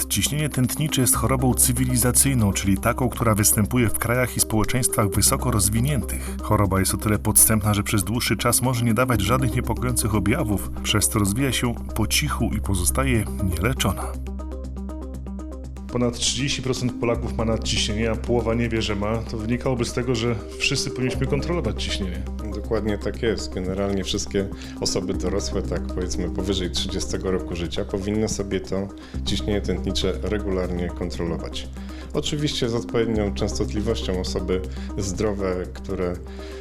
Nadciśnienie tętnicze jest chorobą cywilizacyjną, czyli taką, która występuje w krajach i społeczeństwach wysoko rozwiniętych. Choroba jest o tyle podstępna, że przez dłuższy czas może nie dawać żadnych niepokojących objawów, przez co rozwija się po cichu i pozostaje nieleczona. Ponad 30% Polaków ma nadciśnienie, a połowa nie wie, że ma. To wynikałoby z tego, że wszyscy powinniśmy kontrolować ciśnienie. Dokładnie tak jest. Generalnie wszystkie osoby dorosłe, tak powiedzmy powyżej 30 roku życia, powinny sobie to ciśnienie tętnicze regularnie kontrolować. Oczywiście z odpowiednią częstotliwością osoby zdrowe, które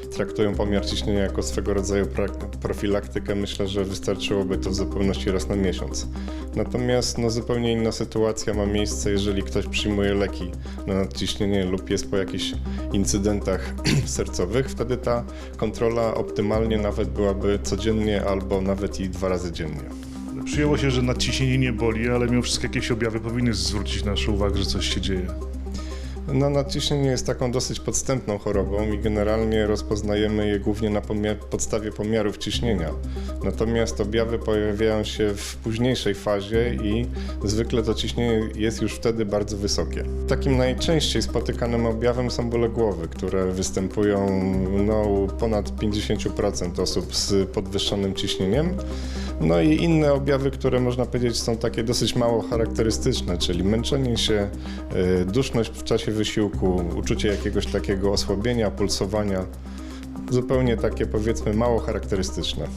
traktują pomiar ciśnienia jako swego rodzaju profilaktykę, myślę, że wystarczyłoby to w zupełności raz na miesiąc. Natomiast no, zupełnie inna sytuacja ma miejsce, jeżeli ktoś przyjmuje leki na nadciśnienie lub jest po jakichś incydentach sercowych. Wtedy ta kontrola optymalnie nawet byłaby codziennie albo nawet i dwa razy dziennie. Przyjęło się, że nadciśnienie nie boli, ale mimo wszystko jakieś objawy powinny zwrócić naszą uwagę, że coś się dzieje. No, nadciśnienie jest taką dosyć podstępną chorobą i generalnie rozpoznajemy je głównie na pomia- podstawie pomiarów ciśnienia. Natomiast objawy pojawiają się w późniejszej fazie i zwykle to ciśnienie jest już wtedy bardzo wysokie. Takim najczęściej spotykanym objawem są bóle głowy, które występują no, ponad 50% osób z podwyższonym ciśnieniem. No i inne objawy, które można powiedzieć są takie dosyć mało charakterystyczne, czyli męczenie się, y, duszność w czasie wysiłku, uczucie jakiegoś takiego osłabienia, pulsowania. Zupełnie takie powiedzmy mało charakterystyczne.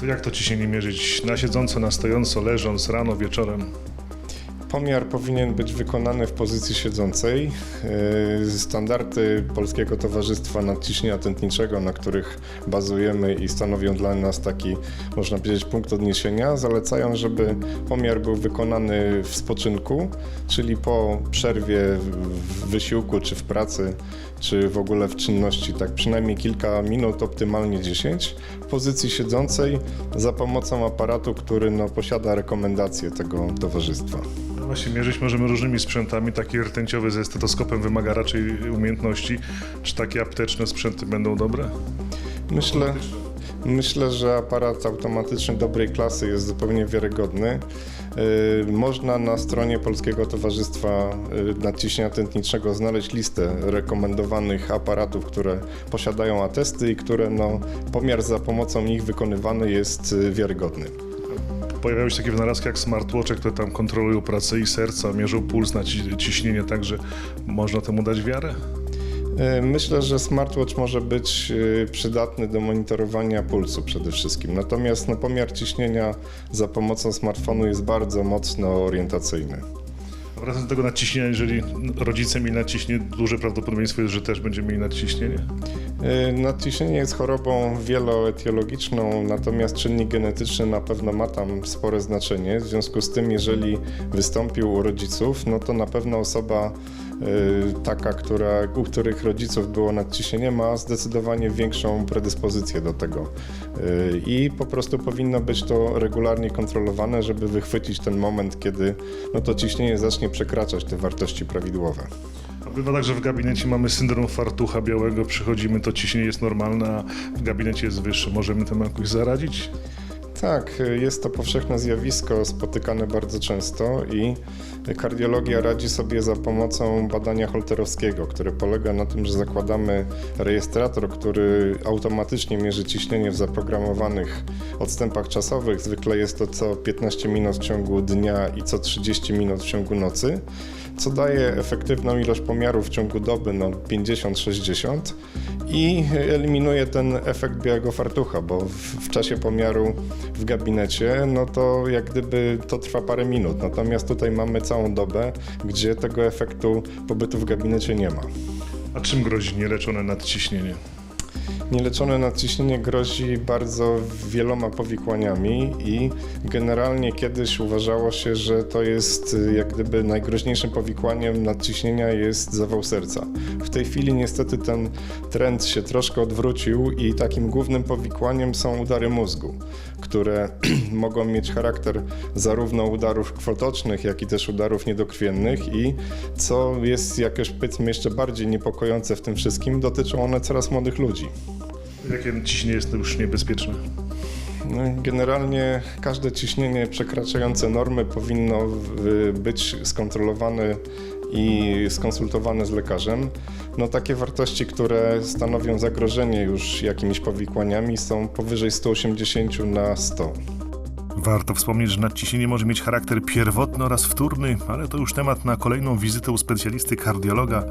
To jak to ciśnienie mierzyć? Na siedząco, na stojąco, leżąc, rano, wieczorem? Pomiar powinien być wykonany w pozycji siedzącej. Yy, Standardy Polskiego Towarzystwa Nadciśnienia Tętniczego, na których bazujemy i stanowią dla nas taki, można powiedzieć, punkt odniesienia, zalecają, żeby pomiar był wykonany w spoczynku, czyli po przerwie w wysiłku, czy w pracy, czy w ogóle w czynności, tak przynajmniej kilka minut, optymalnie 10, w pozycji siedzącej za pomocą aparatu, który no, posiada rekomendacje tego towarzystwa. No właśnie, mierzyć możemy różnymi sprzętami. Taki rtęciowy ze stetoskopem wymaga raczej umiejętności. Czy takie apteczne sprzęty będą dobre? Myślę, myślę, że aparat automatyczny dobrej klasy jest zupełnie wiarygodny. Yy, Można na stronie Polskiego Towarzystwa yy, Nadciśnienia Tętniczego znaleźć listę rekomendowanych aparatów, które posiadają atesty i które no, pomiar za pomocą nich wykonywany jest yy, wiarygodny. Pojawiały się takie wynalazki jak smartwatche, które tam kontrolują pracę i serca, mierzą puls, naci- ciśnienie, także można temu dać wiarę? E, Myślę, że smartwatch może być e, przydatny do monitorowania pulsu przede wszystkim. Natomiast no, pomiar ciśnienia za pomocą smartfonu jest bardzo mocno orientacyjny. Wracając do tego nadciśnienia, jeżeli rodzice mieli nadciśnienie, duże prawdopodobieństwo jest, że też będziemy mieli nadciśnienie. E, Nadciśnienie jest chorobą wieloetiologiczną, natomiast czynnik genetyczny na pewno ma tam spore znaczenie. W związku z tym, jeżeli wystąpił u rodziców, no to na pewno osoba taka, która, u których rodziców było nadciśnienie, ma zdecydowanie większą predyspozycję do tego. E, I po prostu powinno być to regularnie kontrolowane, żeby wychwycić ten moment, kiedy no to ciśnienie zacznie przekraczać te wartości prawidłowe. Bywa tak, że w gabinecie mamy syndrom fartucha białego, przychodzimy, to ciśnienie jest normalne, a w gabinecie jest wyższe. Możemy temu jakoś zaradzić? Tak, jest to powszechne zjawisko, spotykane bardzo często i kardiologia radzi sobie za pomocą badania holterowskiego, które polega na tym, że zakładamy rejestrator, który automatycznie mierzy ciśnienie w zaprogramowanych odstępach czasowych. Zwykle jest to co 15 minut w ciągu dnia i co 30 minut w ciągu nocy, co daje efektywną ilość pomiarów w ciągu doby, no 50-60 i eliminuje ten efekt białego fartucha, bo w, w czasie pomiaru w gabinecie, no to jak gdyby to trwa parę minut. Natomiast tutaj mamy całą dobę, gdzie tego efektu pobytu w gabinecie nie ma. A czym grozi nieleczone nadciśnienie? Nieleczone nadciśnienie grozi bardzo wieloma powikłaniami i generalnie kiedyś uważało się, że to jest y, jak gdyby najgroźniejszym powikłaniem nadciśnienia jest zawał serca. W tej chwili niestety ten trend się troszkę odwrócił i takim głównym powikłaniem są udary mózgu, które mogą mieć charakter zarówno udarów krwotocznych, jak i też udarów niedokrwiennych i co jest jakoś powiedzmy jeszcze bardziej niepokojące w tym wszystkim, dotyczą one coraz młodych ludzi. Jakie ciśnienie jest już niebezpieczne? No, Generalnie każde ciśnienie przekraczające normy powinno być skontrolowane i skonsultowane z lekarzem. No, takie wartości, które stanowią zagrożenie już jakimiś powikłaniami są powyżej 180 na 100. Warto wspomnieć, że nadciśnienie może mieć charakter pierwotny oraz wtórny, ale to już temat na kolejną wizytę u specjalisty kardiologa,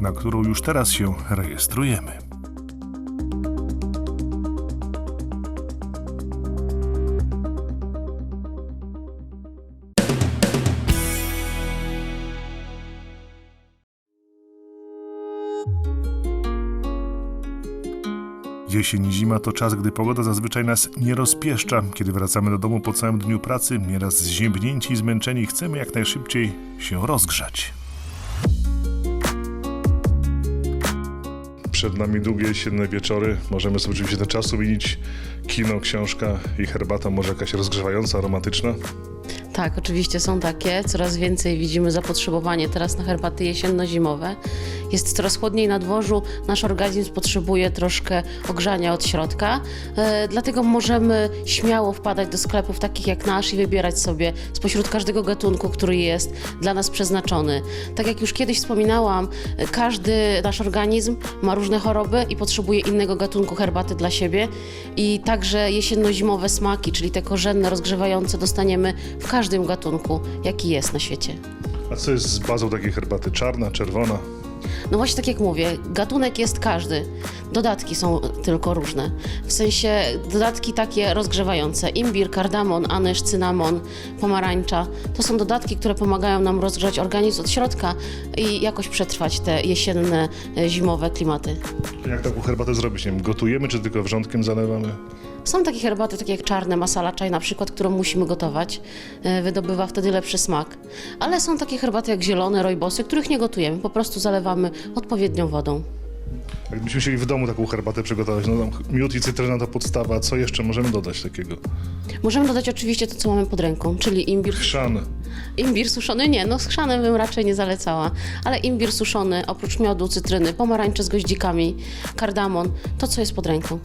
na którą już teraz się rejestrujemy. Jesień i zima to czas, gdy pogoda zazwyczaj nas nie rozpieszcza. Kiedy wracamy do domu po całym dniu pracy, nieraz zziębnięci i zmęczeni, chcemy jak najszybciej się rozgrzać. Przed nami długie jesienne wieczory. Możemy sobie oczywiście ten czas uwinić. Kino, książka i herbata, może jakaś rozgrzewająca, aromatyczna. Tak, oczywiście są takie. Coraz więcej widzimy zapotrzebowanie teraz na herbaty jesienno-zimowe. Jest coraz chłodniej na dworzu, nasz organizm potrzebuje troszkę ogrzania od środka, e, dlatego możemy śmiało wpadać do sklepów takich jak nasz i wybierać sobie spośród każdego gatunku, który jest dla nas przeznaczony. Tak jak już kiedyś wspominałam, każdy nasz organizm ma różne choroby i potrzebuje innego gatunku herbaty dla siebie i także jesienno-zimowe smaki, czyli te korzenne, rozgrzewające dostaniemy w każdym gatunku, jaki jest na świecie. A co jest z bazą takiej herbaty? Czarna, czerwona? No właśnie tak jak mówię, gatunek jest każdy. Dodatki są tylko różne. W sensie dodatki takie rozgrzewające. Imbir, kardamon, anyż, cynamon, pomarańcza. To są dodatki, które pomagają nam rozgrzać organizm od środka i jakoś przetrwać te jesienne, e, zimowe klimaty. Jak taką herbatę zrobić? Nie wiem, gotujemy czy tylko wrzątkiem zalewamy? Są takie herbaty, takie jak czarne masala czaj na przykład, którą musimy gotować. E, Wydobywa wtedy lepszy smak. Ale są takie herbaty jak zielone, rojbosy, których nie gotujemy, po prostu zalewamy odpowiednią wodą. Jakbyśmy chcieli w domu taką herbatę przygotować, no tam miód i cytryna to podstawa, co jeszcze możemy dodać takiego? Możemy dodać oczywiście to, co mamy pod ręką, czyli imbir. Chrzan. Imbir suszony nie, no z chrzanem bym raczej nie zalecała, ale imbir suszony, oprócz miodu, cytryny, pomarańcze z goździkami, kardamon, to co jest pod ręką.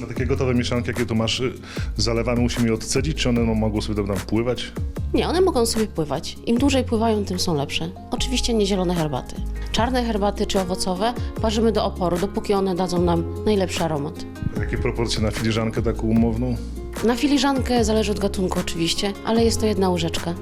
Na takie gotowe mieszanki, jakie tu masz, y, zalewamy, musimy je odcedzić, czy one no, mogą sobie tam pływać? Nie, one mogą sobie pływać. Im dłużej pływają, tym są lepsze. Oczywiście nie zielone herbaty. Czarne herbaty czy owocowe parzymy do oporu, dopóki one dadzą nam najlepszy aromat. Jakie proporcje na filiżankę taką umowną? Na filiżankę zależy od gatunku oczywiście, ale jest to jedna łyżeczka.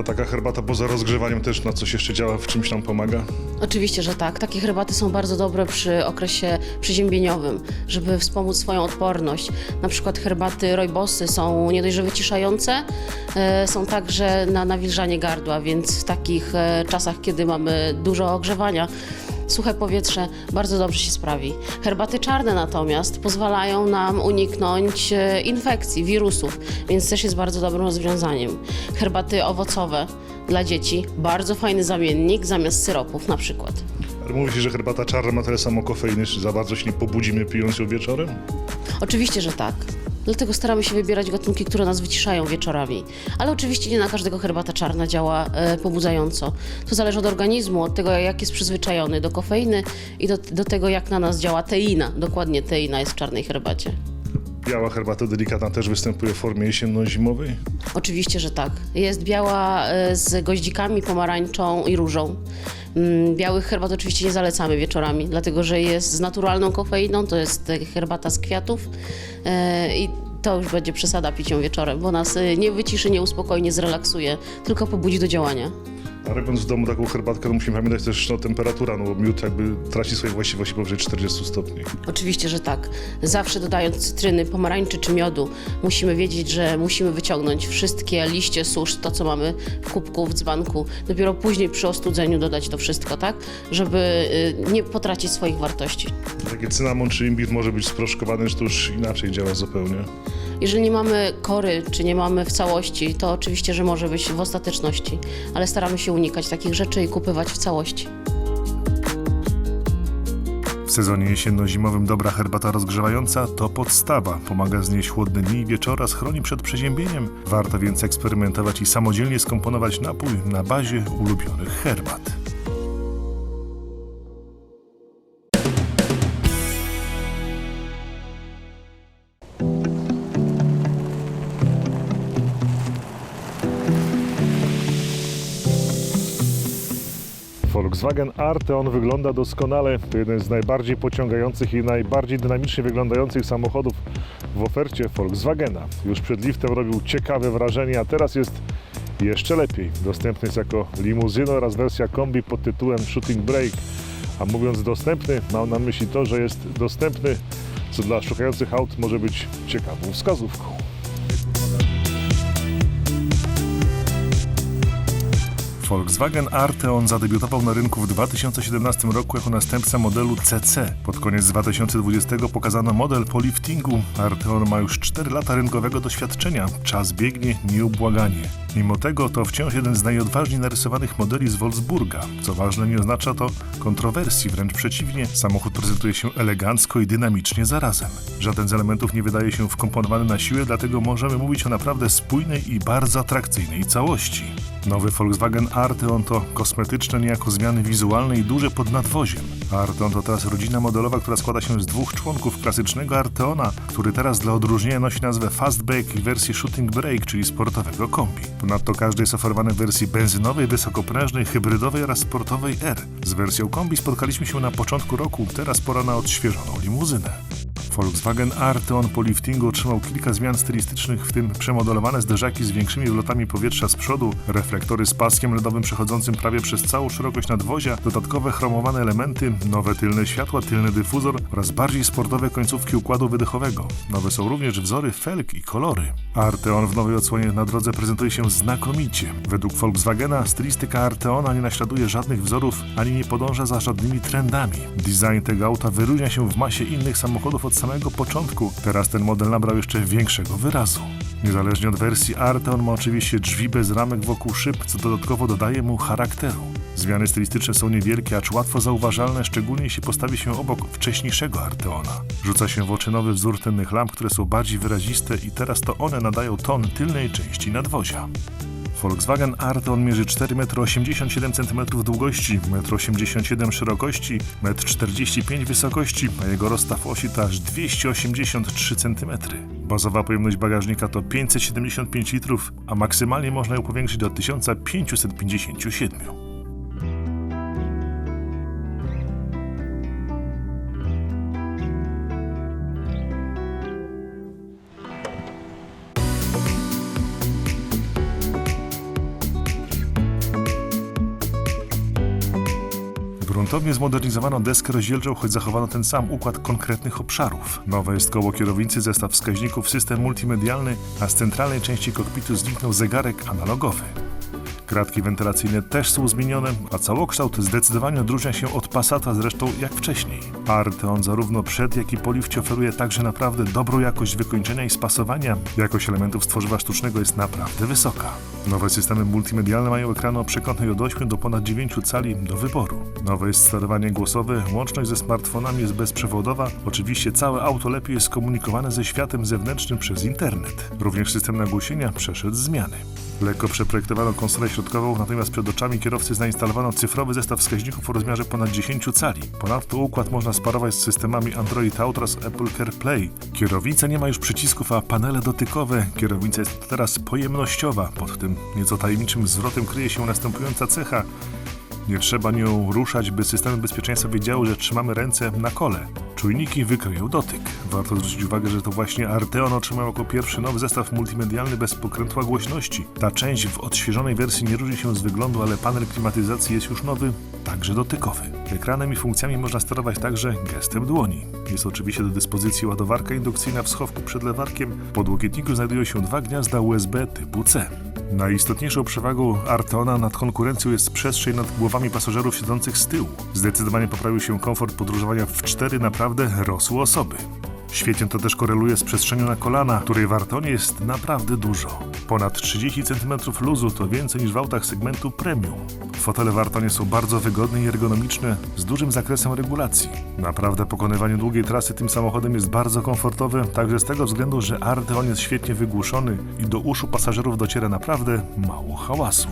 A taka herbata poza rozgrzewaniem też na coś jeszcze działa, w czymś nam pomaga? Oczywiście, że tak. Takie herbaty są bardzo dobre przy okresie przeziębieniowym, żeby wspomóc swoją odporność. Na przykład herbaty rojbosy są nie dość, że wyciszające, e, są także na nawilżanie gardła, więc w takich e, czasach, kiedy mamy dużo ogrzewania, suche powietrze bardzo dobrze się sprawi. Herbaty czarne natomiast pozwalają nam uniknąć e, infekcji, wirusów, więc też jest bardzo dobrym rozwiązaniem. Herbaty owocowe dla dzieci, bardzo fajny zamiennik zamiast syropów na przykład. Ale mówi się, że herbata czarna ma tyle samo kofeiny, czy za bardzo się nie pobudzimy pijąc ją wieczorem? Oczywiście, że tak. Dlatego staramy się wybierać gatunki, które nas wyciszają wieczorami. Ale oczywiście nie na każdego herbata czarna działa e, pobudzająco. To zależy od organizmu, od tego, jak jest przyzwyczajony do kofeiny i do, do tego, jak na nas działa teina. Dokładnie teina jest w czarnej herbacie. Biała herbata delikatna też występuje w formie jesienno-zimowej? Oczywiście, że tak. Jest biała e, z goździkami, pomarańczą i różą. Mm, Białych herbat oczywiście nie zalecamy wieczorami, dlatego że jest z naturalną kofeiną, to jest e, herbata z kwiatów e, i to już będzie przesada pić ją wieczorem, bo nas e, nie wyciszy, nie uspokoi, nie zrelaksuje, tylko pobudzi do działania. Robiąc w domu taką herbatkę, to musimy pamiętać też no, temperatura, no bo miód jakby traci swoje właściwości powyżej 40 stopni. Oczywiście, że tak. Zawsze dodając cytryny, pomarańczy czy miodu, musimy wiedzieć, że musimy wyciągnąć wszystkie liście susz, to co mamy w kubku, w dzbanku. Dopiero później przy ostudzeniu dodać to wszystko, tak? Żeby y, nie potracić swoich wartości. Takie cynamon czy imbir może być sproszkowany, że to już inaczej działa zupełnie. Jeżeli nie mamy kory, czy nie mamy w całości, to oczywiście, że może być w ostateczności, ale staramy się unikać takich rzeczy i kupywać w całości. W sezonie jesienno-zimowym dobra herbata rozgrzewająca to podstawa. Pomaga znieść chłodne dni i wieczora, chroni przed przeziębieniem. Warto więc eksperymentować i samodzielnie skomponować napój na bazie ulubionych herbat. Volkswagen Arteon wygląda doskonale. To jeden z najbardziej pociągających i najbardziej dynamicznie wyglądających samochodów w ofercie Volkswagena. Już przed liftem robił ciekawe wrażenie, a teraz jest jeszcze lepiej. Dostępny jest jako limuzyna oraz wersja kombi pod tytułem Shooting Brake. A mówiąc dostępny, mam na myśli to, że jest dostępny, co dla szukających aut może być ciekawą wskazówką. Volkswagen Arteon zadebiutował na rynku w 2017 roku jako następca modelu CC. Pod koniec 2020 pokazano model po liftingu. Arteon ma już 4 lata rynkowego doświadczenia. Czas biegnie nieubłaganie. Mimo tego to wciąż jeden z najodważniej narysowanych modeli z Wolfsburga. Co ważne, nie oznacza to kontrowersji, wręcz przeciwnie. Samochód prezentuje się elegancko i dynamicznie zarazem. Żaden z elementów nie wydaje się wkomponowany na siłę, dlatego możemy mówić o naprawdę spójnej i bardzo atrakcyjnej całości. Nowy Volkswagen Arteon to kosmetyczne niejako zmiany wizualne i duże pod nadwoziem. Arteon to teraz rodzina modelowa, która składa się z dwóch członków klasycznego Arteona, który teraz dla odróżnienia nosi nazwę Fastback i wersji Shooting Brake, czyli sportowego kombi. Ponadto każdy jest oferowany w wersji benzynowej, wysokoprężnej, hybrydowej oraz sportowej R. Z wersją kombi spotkaliśmy się na początku roku, teraz pora na odświeżoną limuzynę. Volkswagen Arteon po liftingu otrzymał kilka zmian stylistycznych, w tym przemodelowane zderzaki z większymi wlotami powietrza z przodu, reflektory z paskiem LEDowym przechodzącym prawie przez całą szerokość nadwozia, dodatkowe chromowane elementy, nowe tylne światła, tylny dyfuzor oraz bardziej sportowe końcówki układu wydechowego. Nowe są również wzory felg i kolory. Arteon w nowej odsłonie na drodze prezentuje się znakomicie. Według Volkswagena stylistyka Arteona nie naśladuje żadnych wzorów ani nie podąża za żadnymi trendami. Design tego auta wyróżnia się w masie innych samochodów od samego początku. Teraz ten model nabrał jeszcze większego wyrazu. Niezależnie od wersji Arteon ma oczywiście drzwi bez ramek wokół szyb, co dodatkowo dodaje mu charakteru. Zmiany stylistyczne są niewielkie, acz łatwo zauważalne, szczególnie jeśli postawi się obok wcześniejszego Arteona. Rzuca się w oczy nowy wzór tylnych lamp, które są bardziej wyraziste i teraz to one nadają ton tylnej części nadwozia. Volkswagen Arteon mierzy 4,87 m długości, 1,87 m szerokości, 1,45 m wysokości, a jego rozstaw osi to aż 283 cm. Bazowa pojemność bagażnika to 575 litrów, a maksymalnie można ją powiększyć do 1557. Gruntownie zmodernizowano deskę rozdzielczą, choć zachowano ten sam układ konkretnych obszarów. Nowe jest koło kierownicy, zestaw wskaźników, system multimedialny, a z centralnej części kokpitu zniknął zegarek analogowy. Kratki wentylacyjne też są zmienione, a całokształt zdecydowanie odróżnia się od Passata zresztą jak wcześniej. Arteon zarówno przed, jak i po lifcie oferuje także naprawdę dobrą jakość wykończenia i spasowania. Jakość elementów z tworzywa sztucznego jest naprawdę wysoka. Nowe systemy multimedialne mają ekrany o przekątnej od 8 do ponad 9 cali do wyboru. Nowe jest sterowanie głosowe, łączność ze smartfonami jest bezprzewodowa. Oczywiście całe auto lepiej jest skomunikowane ze światem zewnętrznym przez internet. Również system nagłośnienia przeszedł zmiany. Lekko przeprojektowano konsolę środkową, natomiast przed oczami kierowcy zainstalowano cyfrowy zestaw wskaźników o rozmiarze ponad 10 cali. Ponadto układ można sparować z systemami Android Auto oraz Apple CarPlay. Kierownica nie ma już przycisków, a panele dotykowe. Kierownica jest teraz pojemnościowa. Pod tym nieco tajemniczym zwrotem kryje się następująca cecha. Nie trzeba nią ruszać, by systemy bezpieczeństwa wiedziały, że trzymamy ręce na kole. Czujniki wykryją dotyk. Warto zwrócić uwagę, że to właśnie Arteon otrzymał jako pierwszy nowy zestaw multimedialny bez pokrętła głośności. Ta część w odświeżonej wersji nie różni się z wyglądu, ale panel klimatyzacji jest już nowy, także dotykowy. Ekranem i funkcjami można sterować także gestem dłoni. Jest oczywiście do dyspozycji ładowarka indukcyjna w schowku przed lewarkiem. W podłokietniku znajdują się dwa gniazda USB typu C. Najistotniejszą przewagą Arteona nad konkurencją jest przestrzeń nad głowami pasażerów siedzących z tyłu. Zdecydowanie poprawił się komfort podróżowania w cztery naprawdę rosłe osoby. Świetnie to też koreluje z przestrzenią na kolana, której w Artonie jest naprawdę dużo. Ponad 30 cm luzu to więcej niż w autach segmentu premium. Fotele w Artonie są bardzo wygodne i ergonomiczne, z dużym zakresem regulacji. Naprawdę pokonywanie długiej trasy tym samochodem jest bardzo komfortowe, także z tego względu, że Arteon jest świetnie wygłuszony i do uszu pasażerów dociera naprawdę mało hałasu.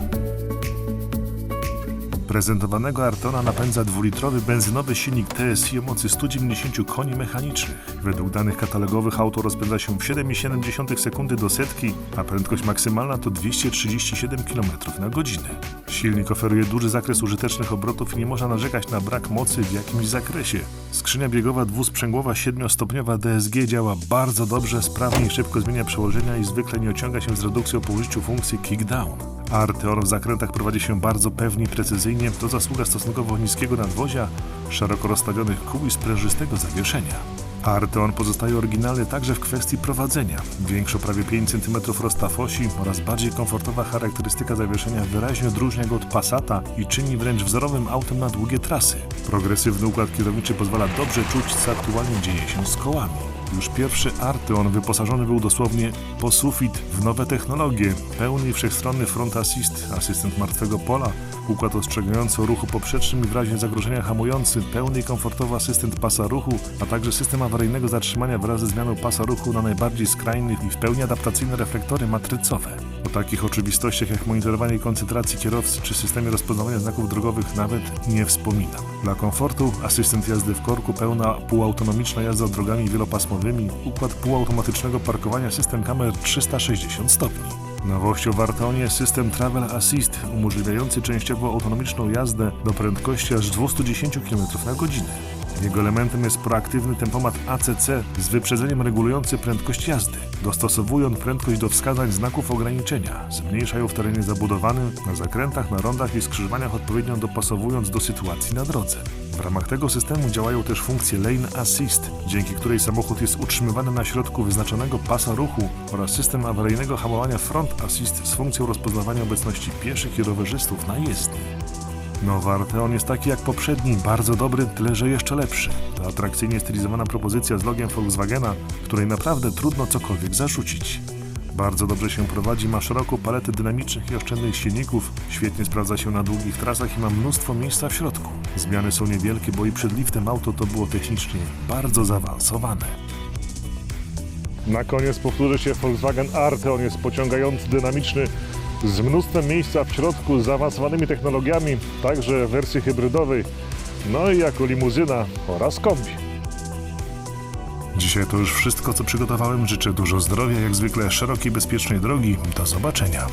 Prezentowanego Arteona napędza dwulitrowy benzynowy silnik TSI o mocy 190 koni mechanicznych. Według danych katalogowych auto rozpędza się w 7,7 sekundy do setki, a prędkość maksymalna to 237 km na godzinę. Silnik oferuje duży zakres użytecznych obrotów i nie można narzekać na brak mocy w jakimś zakresie. Skrzynia biegowa dwusprzęgłowa 7-stopniowa DSG działa bardzo dobrze, sprawnie i szybko zmienia przełożenia i zwykle nie ociąga się z redukcją po użyciu funkcji kickdown. Arteon w zakrętach prowadzi się bardzo pewnie i precyzyjnie, to zasługa stosunkowo niskiego nadwozia, szeroko rozstawionych kół i sprężystego zawieszenia. Arteon pozostaje oryginalny także w kwestii prowadzenia. Większy prawie 5 cm rozstaw osi oraz bardziej komfortowa charakterystyka zawieszenia wyraźnie odróżnia go od Passata i czyni wręcz wzorowym autem na długie trasy. Progresywny układ kierowniczy pozwala dobrze czuć, co aktualnie dzieje się z kołami. Już pierwszy Arteon wyposażony był dosłownie po sufit w nowe technologie, pełny i wszechstronny front assist, asystent martwego pola, układ ostrzegający o ruchu poprzecznym i w razie zagrożenia hamujący, pełny i komfortowy asystent pasa ruchu, a także system awaryjnego zatrzymania wraz ze zmianą pasa ruchu na najbardziej skrajnych i w pełni adaptacyjne reflektory matrycowe. O takich oczywistościach jak monitorowanie koncentracji kierowcy czy systemie rozpoznawania znaków drogowych nawet nie wspominam. Dla komfortu asystent jazdy w korku, pełna półautonomiczna jazda drogami wielopasmowymi, układ półautomatycznego parkowania, system kamer 360 stopni. Nowością w Arteonie system Travel Assist umożliwiający częściowo autonomiczną jazdę do prędkości aż 210 km na godzinę. Jego elementem jest proaktywny tempomat ACC z wyprzedzeniem regulujący prędkość jazdy, dostosowując prędkość do wskazań znaków ograniczenia, zmniejsza ją w terenie zabudowanym, na zakrętach, na rondach i skrzyżowaniach odpowiednio dopasowując do sytuacji na drodze. W ramach tego systemu działają też funkcje Lane Assist, dzięki której samochód jest utrzymywany na środku wyznaczonego pasa ruchu oraz system awaryjnego hamowania Front Assist z funkcją rozpoznawania obecności pieszych i rowerzystów na jezdni. Nowy Arteon jest taki jak poprzedni, bardzo dobry, tyle że jeszcze lepszy. To atrakcyjnie stylizowana propozycja z logiem Volkswagena, której naprawdę trudno cokolwiek zarzucić. Bardzo dobrze się prowadzi, ma szeroką paletę dynamicznych i oszczędnych silników, świetnie sprawdza się na długich trasach i ma mnóstwo miejsca w środku. Zmiany są niewielkie, bo i przed liftem auto to było technicznie bardzo zaawansowane. Na koniec powtórzy się Volkswagen Arteon jest pociągający, dynamiczny, z mnóstwem miejsca w środku, z zaawansowanymi technologiami, także w wersji hybrydowej, no i jako limuzyna oraz kombi. Dzisiaj to już wszystko, co przygotowałem. Życzę dużo zdrowia, jak zwykle szerokiej, bezpiecznej drogi. Do zobaczenia.